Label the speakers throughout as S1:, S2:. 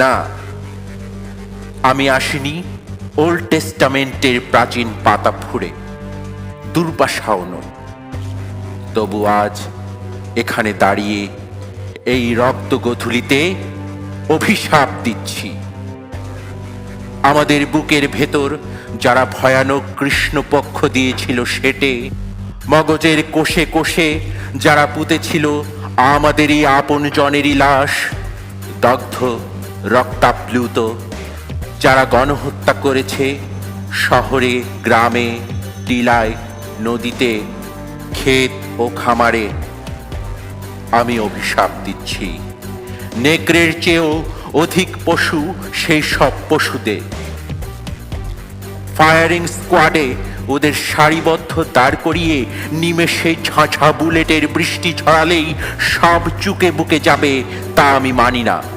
S1: না, আমি আসিনি ওল্ড টেস্টামেন্টের প্রাচীন পাতা ফুঁড়ে, দুর্বাসাও নয়। তবু আজ এখানে দাঁড়িয়ে এই রক্ত গধুলিতে অভিশাপ দিচ্ছি। আমাদের বুকের ভেতর যারা ভয়ানক কৃষ্ণপক্ষ দিয়েছিল সেটে, মগজের কোষে কোষে যারা পুঁতেছিল আমাদেরই আপন জনেরই লাশ, দগ্ধ রক্তাপ্লুত, যারা গণহত্যা করেছে শহরে, গ্রামে, টিলায়, নদীতে, ক্ষেত ও খামারে। আমি অভিশাপ দিচ্ছি। নেকড়ের চেয়েও অধিক পশু সেই সব পশুদের ফায়ারিং স্কোয়াডে ওদের সারিবদ্ধ দাঁড় করিয়ে নিমেষে ঝাঁঝা বুলেটের বৃষ্টি ছড়ালেই সব চুকে বুকে যাবে তা আমি মানি না।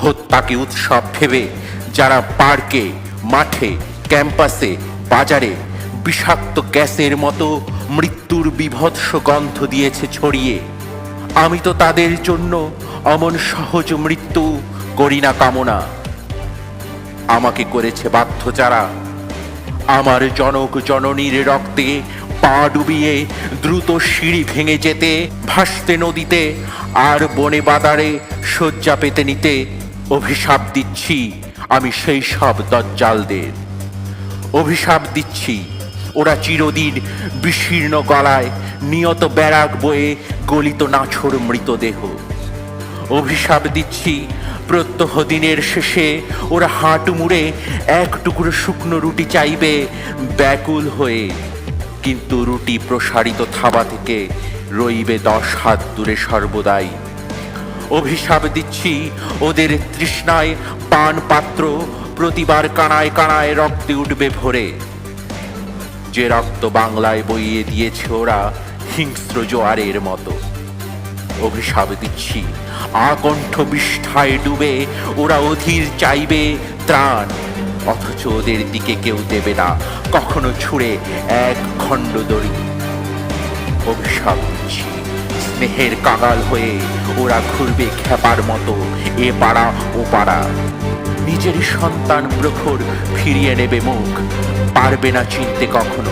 S1: হত্যাকে উৎসব ভেবে যারা পার্কে, মাঠে, ক্যাম্পাসে, বাজারে বিষাক্ত গ্যাসের মতো মৃত্যুর বিভৎস গন্ধ দিয়েছে ছড়িয়ে, আমি তো তাদের জন্য অমন সহজ মৃত্যু করি না কামনা। আমাকে করেছে বাধ্য যারা আমার জনক জননীর রক্তে পা ডুবিয়ে দ্রুত সিঁড়ি ভেঙে যেতে, ভাসতে নদীতে আর বনে বাদারে শয্যা পেতে নিতে অভিশাপ দিচ্ছি আমি সেই সব দজ্জালদের। অভিশাপ দিচ্ছি ওরা চিরদিন বিশীর্ণ গলায় নিয়ত ব্যারাক বয়ে গলিত নাছর মৃতদেহ। অভিশাপ দিচ্ছি প্রত্যহ দিনের শেষে ওরা হাঁটু মুড়ে এক টুকরো শুকনো রুটি চাইবে ব্যাকুল হয়ে। কিন্তু রুটি প্রসারিত থাবা থেকে রইবে দশ হাত দূরে সর্বদাই। অভিশাপ দিচ্ছি। ওদের তৃষ্ণায় পান পাত্র, প্রতিবার কানায় কানায় রক্তে উঠবে ভরে। যে রক্ত বাংলায় বইয়ে দিয়েছে ওরা হিংস্র জোয়ারের মতো। অভিশাপ দিচ্ছি। আকণ্ঠ বিষ্ঠায় ডুবে ওরা অধীর চাইবে ত্রাণ। অথচ ওদের দিকে কেউ দেবে না। কখনো ছুঁড়ে এক খণ্ড দড়ি। অভিশাপ দিচ্ছি। স্নেহের কাঙাল হয়ে ওরা ঘুরবে খেপার মতো। এ পাড়া, ও পাড়া। নিজের সন্তান প্রখর ফিরিয়ে নেবে মুখ। পারবে না চিনতে কখনো।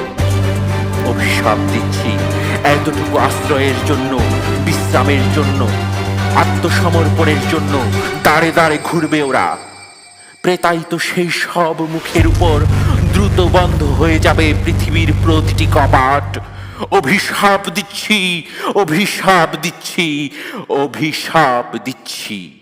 S1: অভিশাপ দিচ্ছি এতটুকু আশ্রয়ের জন্য, বিশ্রামের জন্য, আত্মসমর্পণের জন্য। দাঁড়ে দাঁড়ে ঘুরবে ওরা। প্রেতায়িত সেই সব মুখের উপর দ্রুত বন্ধ হয়ে যাবে পৃথিবীর প্রতিটি কপাট। অভিশাপ দিচ্ছি অভিশাপ দিচ্ছি অভিশাপ দিচ্ছি।